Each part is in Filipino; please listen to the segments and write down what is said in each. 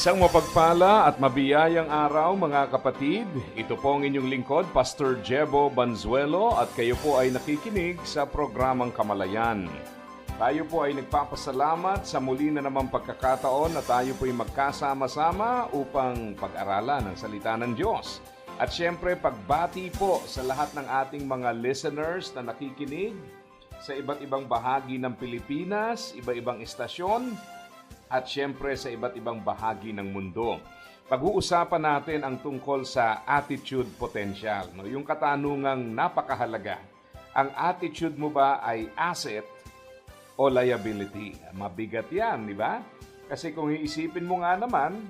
Isang mapagpala at mabiyayang araw mga kapatid. Ito po ang inyong lingkod, Pastor Jebo Banzuelo at kayo po ay nakikinig sa programang Kamalayan. Tayo po ay nagpapasalamat sa muli na namang pagkakataon na tayo po ay magkasama-sama upang pag-aralan ang salita ng Diyos. At syempre pagbati po sa lahat ng ating mga listeners na nakikinig sa iba't ibang bahagi ng Pilipinas, iba-ibang istasyon, at syempre sa iba't ibang bahagi ng mundo. Pag-uusapan natin ang tungkol sa attitude potential, no? yung katanungang napakahalaga. Ang attitude mo ba ay asset o liability? Mabigat yan, di ba? Kasi kung iisipin mo nga naman,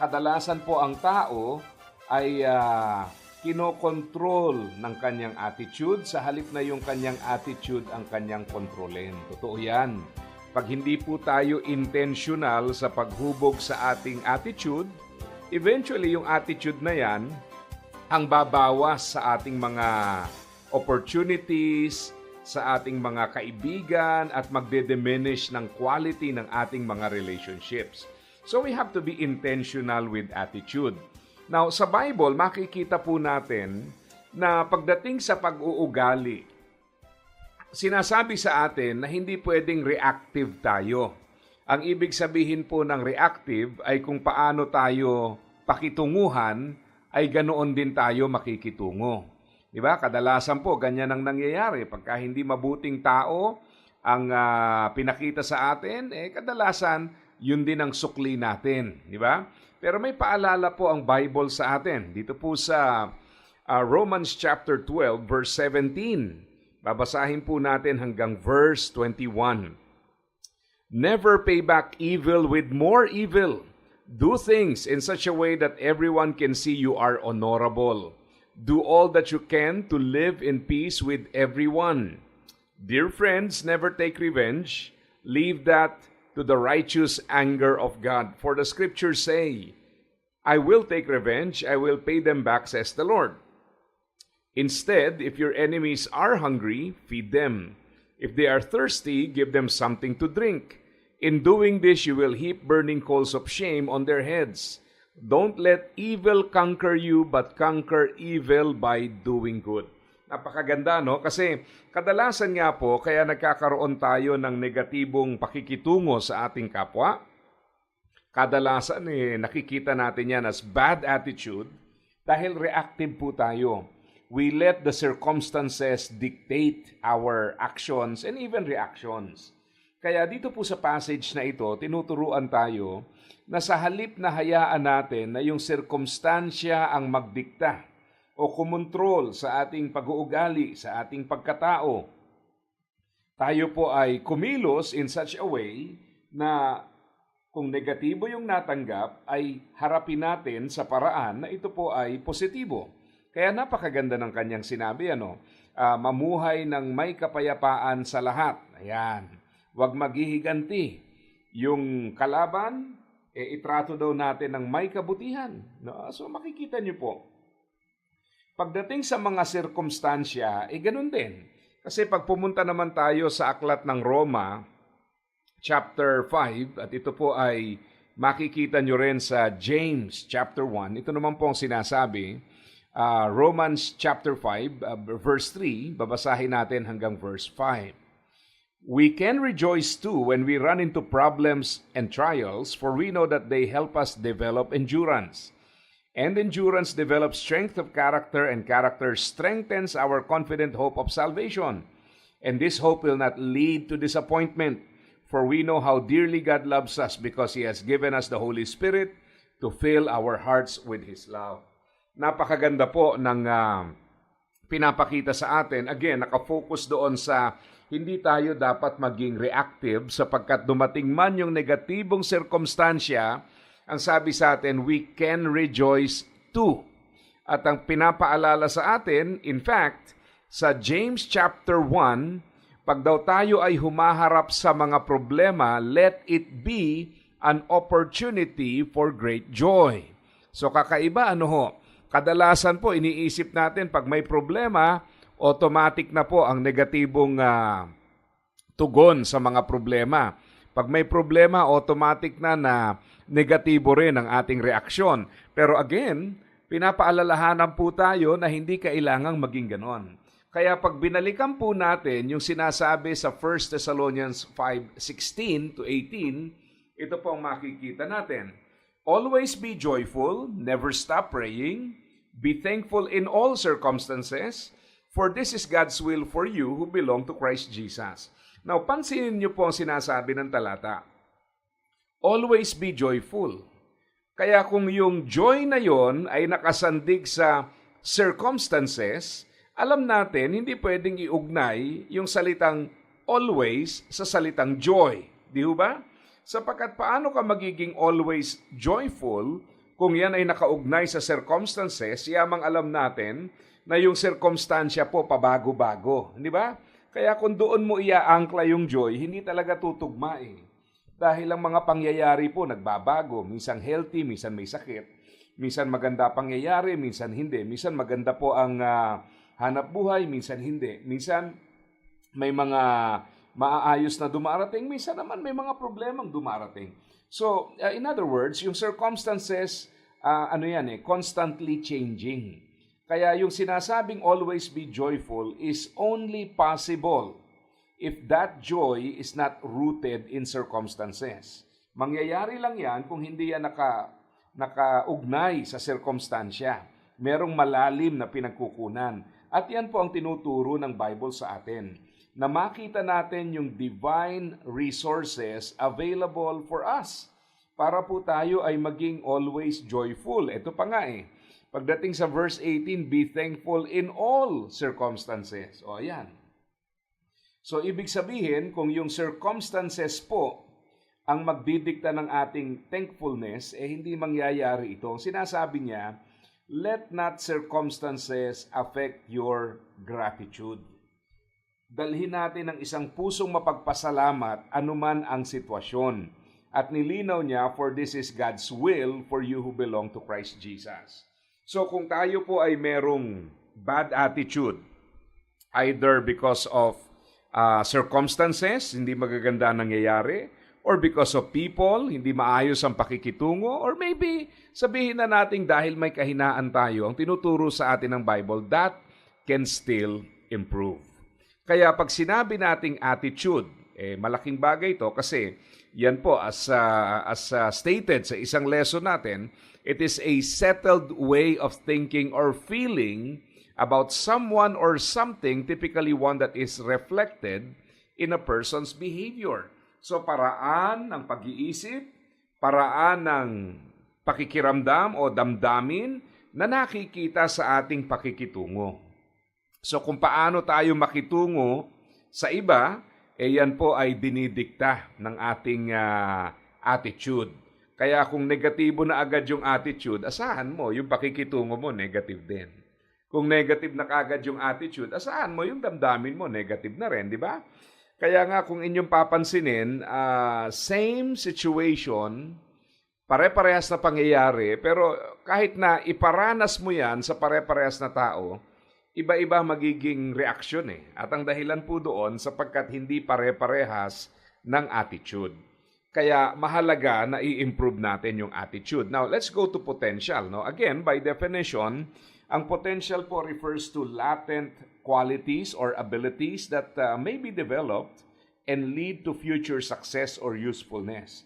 kadalasan po ang tao ay uh, kinokontrol ng kanyang attitude sa halip na yung kanyang attitude ang kanyang kontrolin. Totoo yan. Pag hindi po tayo intentional sa paghubog sa ating attitude, eventually yung attitude na yan ang babawas sa ating mga opportunities, sa ating mga kaibigan at magde-diminish ng quality ng ating mga relationships. So we have to be intentional with attitude. Now, sa Bible, makikita po natin na pagdating sa pag-uugali, sinasabi sa atin na hindi pwedeng reactive tayo. Ang ibig sabihin po ng reactive ay kung paano tayo pakitunguhan ay ganoon din tayo makikitungo. Di ba? Kadalasan po ganyan ang nangyayari pagka hindi mabuting tao ang uh, pinakita sa atin, eh kadalasan yun din ang sukli natin, di ba? Pero may paalala po ang Bible sa atin. Dito po sa uh, Romans chapter 12 verse 17. Babasahin po natin hanggang verse 21. Never pay back evil with more evil. Do things in such a way that everyone can see you are honorable. Do all that you can to live in peace with everyone. Dear friends, never take revenge. Leave that to the righteous anger of God. For the scriptures say, I will take revenge, I will pay them back, says the Lord. Instead, if your enemies are hungry, feed them. If they are thirsty, give them something to drink. In doing this, you will heap burning coals of shame on their heads. Don't let evil conquer you, but conquer evil by doing good. Napakaganda, no? Kasi kadalasan nga po, kaya nagkakaroon tayo ng negatibong pakikitungo sa ating kapwa. Kadalasan, eh, nakikita natin yan as bad attitude dahil reactive po tayo we let the circumstances dictate our actions and even reactions. Kaya dito po sa passage na ito, tinuturuan tayo na sa halip na hayaan natin na yung sirkumstansya ang magdikta o kumontrol sa ating pag-uugali, sa ating pagkatao, tayo po ay kumilos in such a way na kung negatibo yung natanggap, ay harapin natin sa paraan na ito po ay positibo. Kaya napakaganda ng kanyang sinabi, ano, uh, mamuhay ng may kapayapaan sa lahat. Ayan. Huwag maghihiganti. Yung kalaban, eh, itrato daw natin ng may kabutihan. No? So makikita niyo po, pagdating sa mga sirkumstansya, eh ganun din. Kasi pag pumunta naman tayo sa aklat ng Roma, chapter 5, at ito po ay makikita nyo rin sa James chapter 1, ito naman po ang sinasabi, uh, Romans chapter 5, uh, verse 3, babasahin natin hanggang verse 5. We can rejoice too when we run into problems and trials, for we know that they help us develop endurance. And endurance develops strength of character, and character strengthens our confident hope of salvation. And this hope will not lead to disappointment, for we know how dearly God loves us because He has given us the Holy Spirit to fill our hearts with His love napakaganda po ng uh, pinapakita sa atin. Again, nakafocus doon sa hindi tayo dapat maging reactive sapagkat dumating man yung negatibong sirkumstansya, ang sabi sa atin, we can rejoice too. At ang pinapaalala sa atin, in fact, sa James chapter 1, pag daw tayo ay humaharap sa mga problema, let it be an opportunity for great joy. So kakaiba ano ho? Kadalasan po iniisip natin pag may problema, automatic na po ang negatibong ah, tugon sa mga problema. Pag may problema, automatic na na negatibo rin ang ating reaksyon. Pero again, pinapaalalahanan po tayo na hindi kailangang maging ganon. Kaya pag binalikan po natin yung sinasabi sa 1 Thessalonians 5:16 to 18, ito po ang makikita natin. Always be joyful, never stop praying, be thankful in all circumstances, for this is God's will for you who belong to Christ Jesus. Now, pansinin niyo po ang sinasabi ng talata. Always be joyful. Kaya kung yung joy na yon ay nakasandig sa circumstances, alam natin hindi pwedeng iugnay yung salitang always sa salitang joy. Di ba? Sapagkat paano ka magiging always joyful kung yan ay nakaugnay sa circumstances, yamang alam natin na yung circumstansya po pabago-bago. Di ba? Kaya kung doon mo iaangkla yung joy, hindi talaga tutugma eh. Dahil ang mga pangyayari po nagbabago. Minsan healthy, minsan may sakit. Minsan maganda pangyayari, minsan hindi. Minsan maganda po ang ah, hanap buhay, minsan hindi. Minsan may mga maaayos na dumarating, minsan naman may mga problemang dumarating. So, uh, in other words, yung circumstances, uh, ano yan eh, constantly changing. Kaya yung sinasabing always be joyful is only possible if that joy is not rooted in circumstances. Mangyayari lang yan kung hindi yan naka, nakaugnay sa circumstansya. Merong malalim na pinagkukunan. At yan po ang tinuturo ng Bible sa atin na makita natin yung divine resources available for us para po tayo ay maging always joyful. Ito pa nga eh. Pagdating sa verse 18, be thankful in all circumstances. O ayan. So ibig sabihin, kung yung circumstances po ang magdidikta ng ating thankfulness, eh hindi mangyayari ito. Sinasabi niya, let not circumstances affect your gratitude dalhin natin ng isang pusong mapagpasalamat anuman ang sitwasyon. At nilinaw niya, for this is God's will for you who belong to Christ Jesus. So kung tayo po ay merong bad attitude, either because of uh, circumstances, hindi magaganda ang nangyayari, or because of people, hindi maayos ang pakikitungo, or maybe sabihin na natin dahil may kahinaan tayo, ang tinuturo sa atin ng Bible, that can still improve. Kaya pag sinabi nating attitude, eh, malaking bagay ito kasi yan po as, uh, as uh, stated sa isang lesson natin, it is a settled way of thinking or feeling about someone or something, typically one that is reflected in a person's behavior. So paraan ng pag-iisip, paraan ng pakikiramdam o damdamin na nakikita sa ating pakikitungo. So kung paano tayo makitungo sa iba, eh yan po ay dinidikta ng ating uh, attitude. Kaya kung negatibo na agad yung attitude, asahan mo, yung pakikitungo mo, negative din. Kung negative na kagad yung attitude, asahan mo, yung damdamin mo, negative na rin, di ba? Kaya nga kung inyong papansinin, uh, same situation, pare-parehas na pangyayari, pero kahit na iparanas mo yan sa pare-parehas na tao, iba-iba magiging reaksyon eh. At ang dahilan po doon sapagkat hindi pare-parehas ng attitude. Kaya mahalaga na i-improve natin yung attitude. Now, let's go to potential. No? Again, by definition, ang potential po refers to latent qualities or abilities that uh, may be developed and lead to future success or usefulness.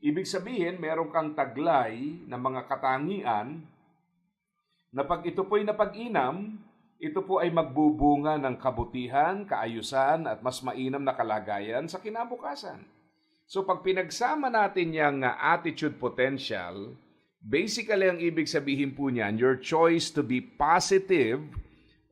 Ibig sabihin, meron kang taglay na mga katangian na pag ito po'y napag-inam, ito po ay magbubunga ng kabutihan, kaayusan at mas mainam na kalagayan sa kinabukasan. So pag pinagsama natin yung uh, attitude potential, basically ang ibig sabihin po niyan, your choice to be positive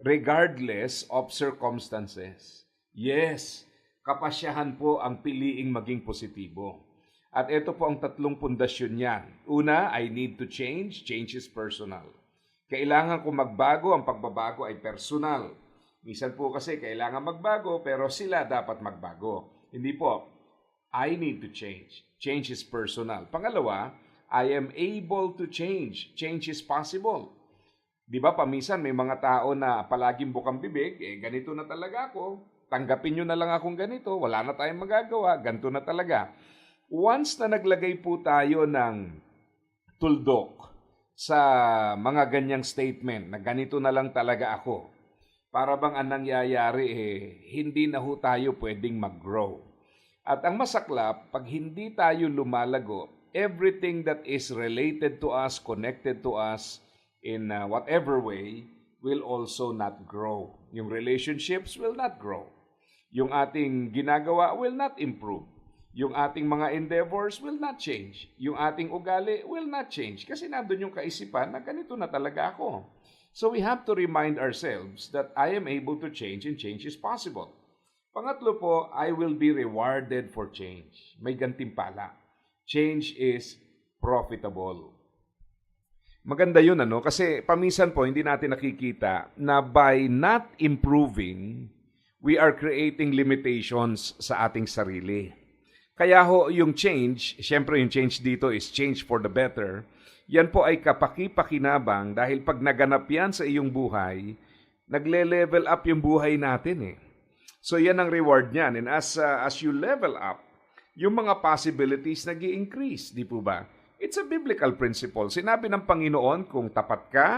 regardless of circumstances. Yes, kapasyahan po ang piliing maging positibo. At ito po ang tatlong pundasyon niyan. Una, I need to change. Change is personal. Kailangan ko magbago, ang pagbabago ay personal. Minsan po kasi kailangan magbago pero sila dapat magbago. Hindi po. I need to change. Change is personal. Pangalawa, I am able to change. Change is possible. Di ba, paminsan may mga tao na palaging bukang bibig, eh ganito na talaga ako, tanggapin nyo na lang akong ganito, wala na tayong magagawa, ganito na talaga. Once na naglagay po tayo ng tuldok sa mga ganyang statement na ganito na lang talaga ako, para bang ang nangyayari eh, hindi na ho tayo pwedeng mag-grow. At ang masaklap, pag hindi tayo lumalago, everything that is related to us, connected to us, in uh, whatever way, will also not grow. Yung relationships will not grow. Yung ating ginagawa will not improve. Yung ating mga endeavors will not change. Yung ating ugali will not change. Kasi nandun yung kaisipan na ganito na talaga ako. So we have to remind ourselves that I am able to change and change is possible. Pangatlo po, I will be rewarded for change. May gantimpala. Change is profitable. Maganda yun ano kasi paminsan po hindi natin nakikita na by not improving we are creating limitations sa ating sarili. Kaya ho yung change, syempre yung change dito is change for the better. Yan po ay kapaki-pakinabang dahil pag naganap yan sa iyong buhay, nagle-level up yung buhay natin eh. So yan ang reward niyan. And as uh, as you level up, yung mga possibilities nag increase di po ba? It's a biblical principle. Sinabi ng Panginoon, kung tapat ka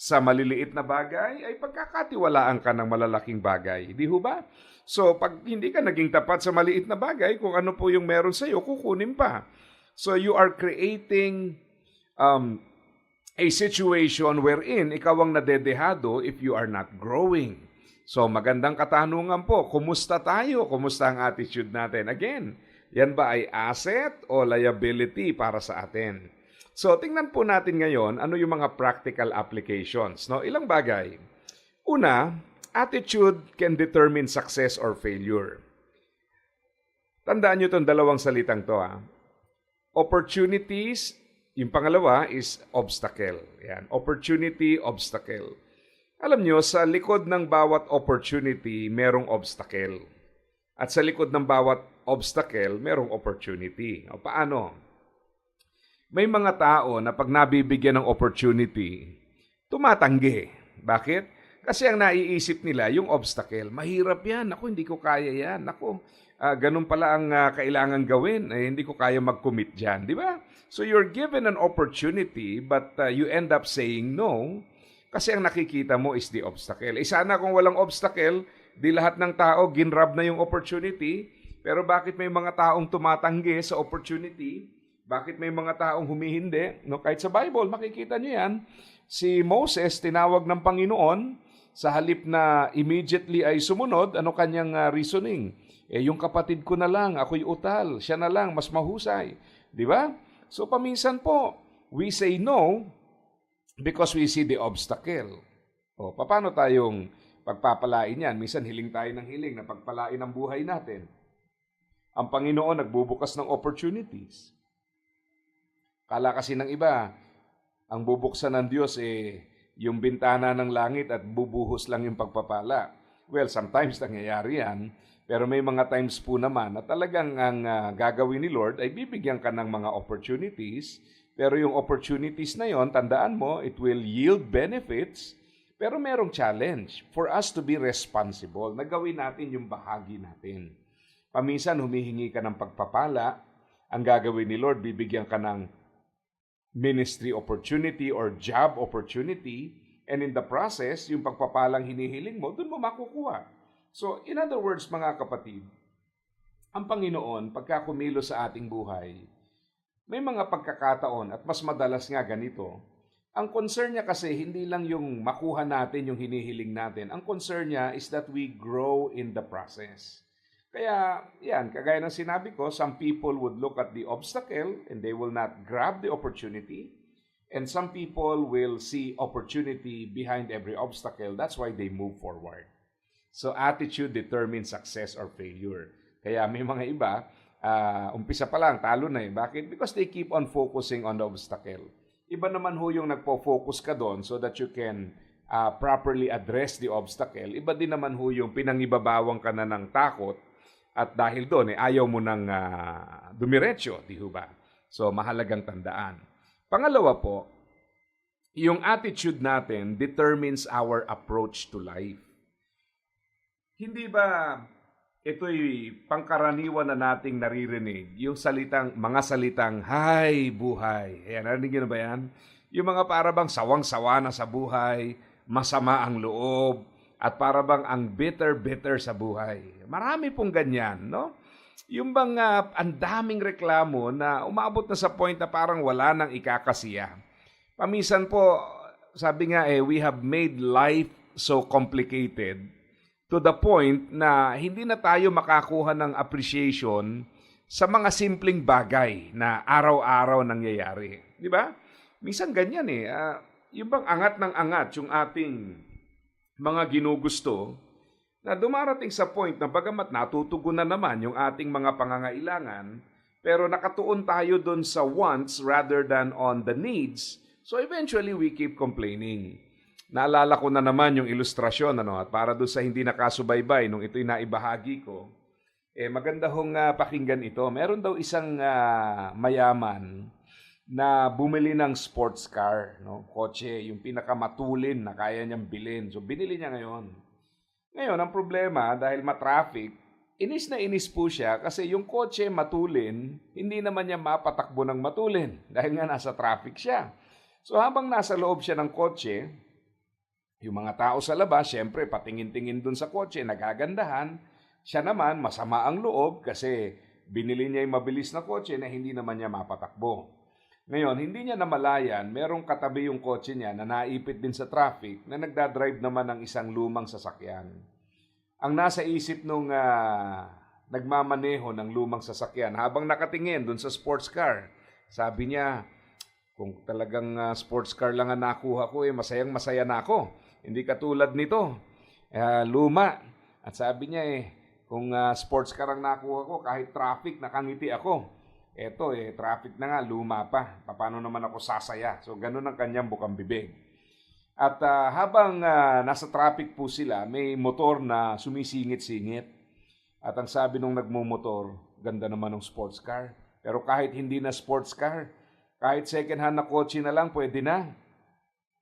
sa maliliit na bagay, ay pagkakatiwalaan ka ng malalaking bagay. Di ho ba? So, pag hindi ka naging tapat sa maliit na bagay, kung ano po yung meron sa iyo, kukunin pa. So, you are creating um, a situation wherein ikaw ang nadedehado if you are not growing. So, magandang katanungan po, kumusta tayo? Kumusta ang attitude natin? Again, yan ba ay asset o liability para sa atin? So, tingnan po natin ngayon ano yung mga practical applications. No? Ilang bagay. Una, attitude can determine success or failure. Tandaan nyo itong dalawang salitang to. Ha? Opportunities, yung pangalawa is obstacle. Yan. Opportunity, obstacle. Alam nyo, sa likod ng bawat opportunity, merong obstacle. At sa likod ng bawat obstacle, merong opportunity. O paano? May mga tao na pag nabibigyan ng opportunity, tumatanggi. Bakit? Kasi ang naiisip nila, yung obstacle, mahirap yan. Ako, hindi ko kaya yan. Ako, uh, ganun pala ang uh, kailangan gawin. Eh, hindi ko kaya mag-commit dyan. Di ba? So you're given an opportunity, but uh, you end up saying no kasi ang nakikita mo is the obstacle. Eh sana kung walang obstacle, di lahat ng tao ginrab na yung opportunity, pero bakit may mga taong tumatanggi sa opportunity? Bakit may mga taong humihindi? No, kahit sa Bible, makikita nyo yan. Si Moses, tinawag ng Panginoon, sa halip na immediately ay sumunod, ano kanyang uh, reasoning? Eh, yung kapatid ko na lang, ako'y utal, siya na lang, mas mahusay. Di ba? So, paminsan po, we say no because we see the obstacle. O, paano tayong pagpapalain yan? Minsan hiling tayo ng hiling na pagpalain ang buhay natin. Ang Panginoon nagbubukas ng opportunities. Kala kasi ng iba, ang bubuksan ng Diyos eh yung bintana ng langit at bubuhos lang yung pagpapala. Well, sometimes nangyayari yan, pero may mga times po naman na talagang ang uh, gagawin ni Lord ay bibigyan ka ng mga opportunities, pero yung opportunities na yon, tandaan mo, it will yield benefits, pero merong challenge for us to be responsible na gawin natin yung bahagi natin. Paminsan humihingi ka ng pagpapala, ang gagawin ni Lord, bibigyan ka ng ministry opportunity or job opportunity, and in the process, yung pagpapalang hinihiling mo, dun mo makukuha. So, in other words, mga kapatid, ang Panginoon, pagka kumilo sa ating buhay, may mga pagkakataon at mas madalas nga ganito, ang concern niya kasi hindi lang yung makuha natin yung hinihiling natin. Ang concern niya is that we grow in the process. Kaya, yan, kagaya ng sinabi ko, some people would look at the obstacle and they will not grab the opportunity. And some people will see opportunity behind every obstacle. That's why they move forward. So attitude determines success or failure. Kaya may mga iba, ah, umpisa pa lang, talo na eh. Bakit? Because they keep on focusing on the obstacle. Iba naman ho yung nagpo-focus ka doon so that you can ah, properly address the obstacle. Iba din naman ho yung pinangibabawang ka na ng takot at dahil doon, eh, ayaw mo nang ah, dumiretso, di ba? So, mahalagang tandaan. Pangalawa po, yung attitude natin determines our approach to life. Hindi ba ito'y pangkaraniwan na nating naririnig, yung salitang, mga salitang, Hay, buhay. Ayan, narinig niyo na ba yan? Yung mga parabang sawang-sawa na sa buhay, masama ang loob, at parabang ang bitter-bitter sa buhay. Marami pong ganyan, no? Yung bang ah, ang daming reklamo na umabot na sa point na parang wala nang ikakasiya. Paminsan po, sabi nga eh, we have made life so complicated to the point na hindi na tayo makakuha ng appreciation sa mga simpleng bagay na araw-araw nangyayari. Di ba? Minsan ganyan eh. ah, yung bang angat ng angat yung ating mga ginugusto na dumarating sa point na bagamat natutugunan naman yung ating mga pangangailangan, pero nakatuon tayo doon sa wants rather than on the needs, so eventually we keep complaining. Naalala ko na naman yung ilustrasyon, ano, at para doon sa hindi nakasubaybay nung ito'y naibahagi ko, eh maganda hong ah, pakinggan ito. Meron daw isang ah, mayaman na bumili ng sports car, no? kotse, yung pinakamatulin na kaya niyang bilhin. So binili niya ngayon. Ngayon, ang problema, dahil matraffic, inis na inis po siya kasi yung kotse matulin, hindi naman niya mapatakbo ng matulin dahil nga nasa traffic siya. So habang nasa loob siya ng kotse, yung mga tao sa labas, syempre patingin-tingin dun sa kotse, nagagandahan. Siya naman, masama ang loob kasi binili niya yung mabilis na kotse na hindi naman niya mapatakbo. Ngayon, hindi niya namalayan, merong katabi yung kotse niya na naipit din sa traffic na nagdadrive naman ng isang lumang sasakyan. Ang nasa isip nung ah, nagmamaneho ng lumang sasakyan habang nakatingin dun sa sports car, sabi niya, kung talagang ah, sports car lang ang nakuha ko, eh, masayang masaya na ako. Hindi katulad nito, ah, luma. At sabi niya eh, kung ah, sports car ang nakuha ko, kahit traffic, nakangiti ako. Eto eh, traffic na nga, luma pa. Paano naman ako sasaya? So, ganun ang kanyang bukang bibig. At ah, habang ah, nasa traffic po sila, may motor na sumisingit-singit. At ang sabi nung nagmumotor, ganda naman ng sports car. Pero kahit hindi na sports car, kahit second hand na kotse na lang, pwede na.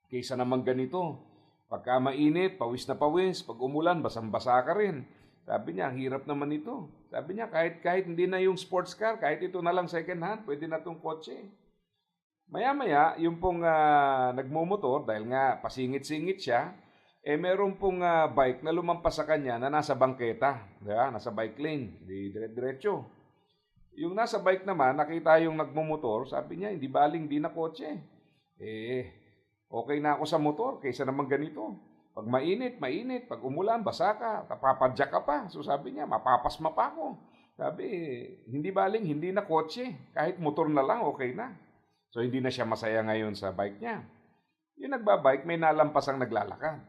Kaysa naman ganito. Pagka mainit, pawis na pawis. Pag umulan, basang-basa ka rin. Sabi niya, ang hirap naman ito. Sabi niya, kahit, kahit hindi na yung sports car, kahit ito na lang second hand, pwede na itong kotse. Maya-maya, yung pong ah, nagmumotor, dahil nga pasingit-singit siya, eh meron pong ah, bike na lumampas sa kanya na nasa bangketa. Diba? Nasa bike lane. Di dire-diretso. Yung nasa bike naman, nakita yung nagmumotor, sabi niya, hindi baling, di na kotse. Eh, okay na ako sa motor, kaysa naman ganito. Pag mainit, mainit. Pag umulan, basa ka. Papadyak ka pa. So sabi niya, mapapasma pa ako. Sabi, hindi baling, hindi na kotse. Kahit motor na lang, okay na. So hindi na siya masaya ngayon sa bike niya. Yung nagbabike, may nalampasang naglalakad.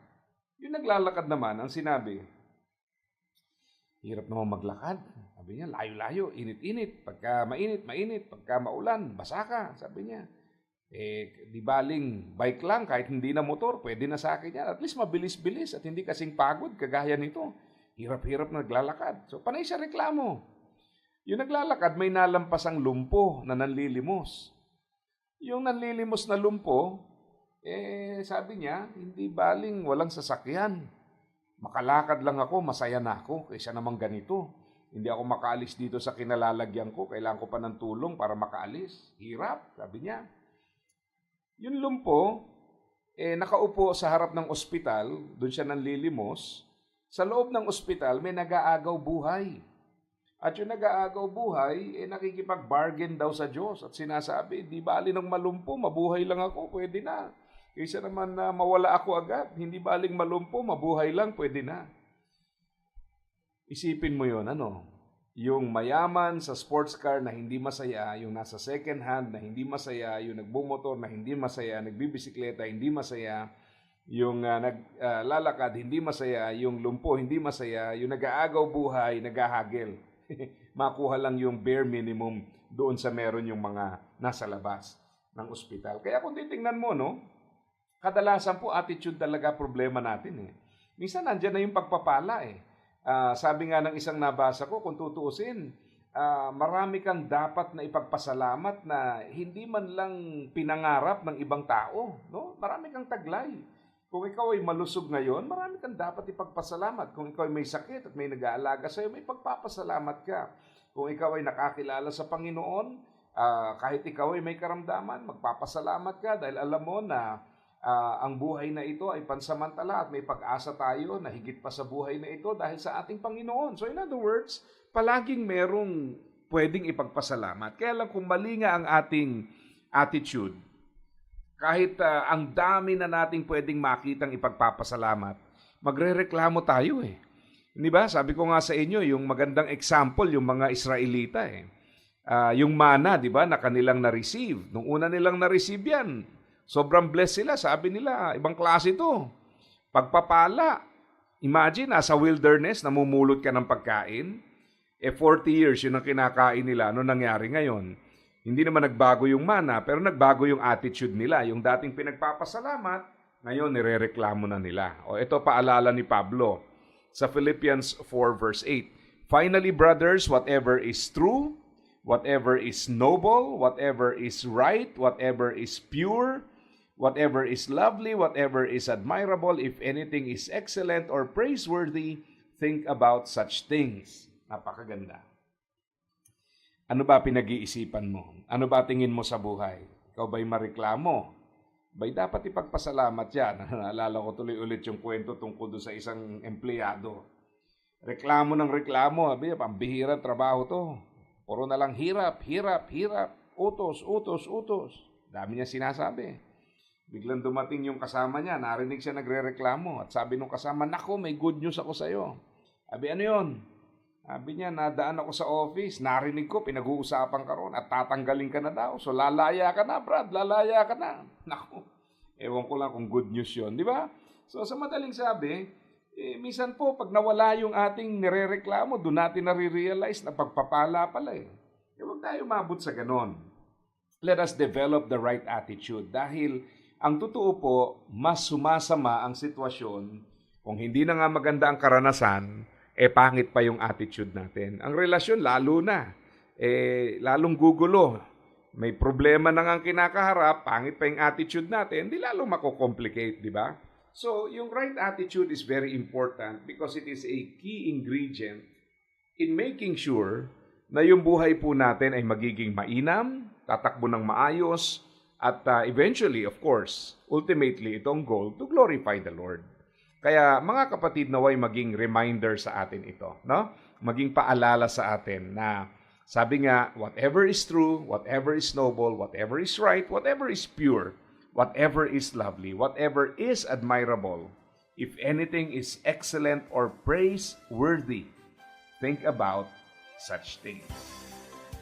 Yung naglalakad naman, ang sinabi, hirap naman maglakad. Sabi niya, layo-layo, init-init. Pagka mainit, mainit. Pagka maulan, basa ka. Sabi niya, eh, di baling bike lang, kahit hindi na motor, pwede na sa akin yan. At least mabilis-bilis at hindi kasing pagod, kagaya nito. Hirap-hirap na naglalakad. So, panay siya reklamo. Yung naglalakad, may nalampasang lumpo na nanlilimos. Yung nanlilimos na lumpo, eh, sabi niya, hindi baling walang sasakyan. Makalakad lang ako, masaya na ako, kaysa naman ganito. Hindi ako makaalis dito sa kinalalagyan ko, kailangan ko pa ng tulong para makaalis. Hirap, sabi niya. Yung lumpo, eh, nakaupo sa harap ng ospital, doon siya nanlilimos. Sa loob ng ospital, may nag-aagaw buhay. At yung nag-aagaw buhay, eh, nakikipag-bargain daw sa Diyos. At sinasabi, di bali ng malumpo, mabuhay lang ako, pwede na. Kaysa naman na mawala ako agad, hindi baling malumpo, mabuhay lang, pwede na. Isipin mo yon ano? Yung mayaman sa sports car na hindi masaya, yung nasa second hand na hindi masaya, yung nagbumotor na hindi masaya, nagbibisikleta hindi masaya, yung ah, naglalakad, hindi masaya, yung lumpo, hindi masaya, yung nag-aagaw buhay, naghahagil. Makuha lang yung bare minimum doon sa meron yung mga nasa labas ng ospital. Kaya kung titingnan mo, no, kadalasan po attitude talaga problema natin eh. Minsan nandyan na yung pagpapala eh. Ah, sabi nga ng isang nabasa ko, kung tutuusin, ah, marami kang dapat na ipagpasalamat na hindi man lang pinangarap ng ibang tao. No? Marami kang taglay. Kung ikaw ay malusog ngayon, marami kang dapat ipagpasalamat. Kung ikaw ay may sakit at may nag-aalaga sa iyo, may pagpapasalamat ka. Kung ikaw ay nakakilala sa Panginoon, ah, kahit ikaw ay may karamdaman, magpapasalamat ka dahil alam mo na ah, ang buhay na ito ay pansamantala at may pag-asa tayo na higit pa sa buhay na ito dahil sa ating Panginoon. So in other words, palaging merong pwedeng ipagpasalamat. Kaya lang kung mali nga ang ating attitude, kahit ah, ang dami na nating pwedeng makitang ipagpapasalamat, magrereklamo tayo eh. Di ba? Sabi ko nga sa inyo, yung magandang example, yung mga Israelita eh. Ah, yung mana, di ba, na kanilang na-receive. Nung una nilang na-receive yan, sobrang blessed sila. Sabi nila, ibang klase to. Pagpapala. Imagine, nasa wilderness, namumulot ka ng pagkain. Eh, 40 years yun ang kinakain nila. Ano nangyari ngayon? Hindi naman nagbago yung mana, pero nagbago yung attitude nila. Yung dating pinagpapasalamat, ngayon nirereklamo na nila. O ito paalala ni Pablo sa Philippians 4 verse 8. Finally, brothers, whatever is true, whatever is noble, whatever is right, whatever is pure, whatever is lovely, whatever is admirable, if anything is excellent or praiseworthy, think about such things. Napakaganda. Ano ba pinag-iisipan mo? Ano ba tingin mo sa buhay? Ikaw ba'y mareklamo? Ba'y dapat ipagpasalamat yan? Naalala ko tuloy ulit yung kwento tungkol doon sa isang empleyado. Reklamo ng reklamo. Sabi, pambihira trabaho to. Puro na lang hirap, hirap, hirap. Utos, utos, utos. Dami niya sinasabi. Biglang dumating yung kasama niya, narinig siya nagre-reklamo. At sabi nung kasama, Nako, may good news ako sa'yo. Sabi, ano yon? Sabi niya, nadaan ako sa office, narinig ko, pinag-uusapan ka ron at tatanggalin ka na daw. So lalaya ka na, Brad, lalaya ka na. Naku, ewan ko lang kung good news yon, di ba? So sa madaling sabi, eh, minsan po, pag nawala yung ating nirereklamo, doon natin nare-realize na pagpapala pala eh. Eh, huwag tayo mabot sa ganon. Let us develop the right attitude dahil ang totoo po, mas sumasama ang sitwasyon kung hindi na nga maganda ang karanasan, eh pangit pa yung attitude natin. Ang relasyon lalo na, eh lalong gugulo. May problema na nga kinakaharap, pangit pa yung attitude natin, di lalo mako-complicate, di ba? So, yung right attitude is very important because it is a key ingredient in making sure na yung buhay po natin ay magiging mainam, tatakbo ng maayos, at uh, eventually, of course, ultimately, itong goal to glorify the Lord. Kaya mga kapatid naway maging reminder sa atin ito, no? Maging paalala sa atin na sabi nga, whatever is true, whatever is noble, whatever is right, whatever is pure, whatever is lovely, whatever is admirable, if anything is excellent or praiseworthy, think about such things.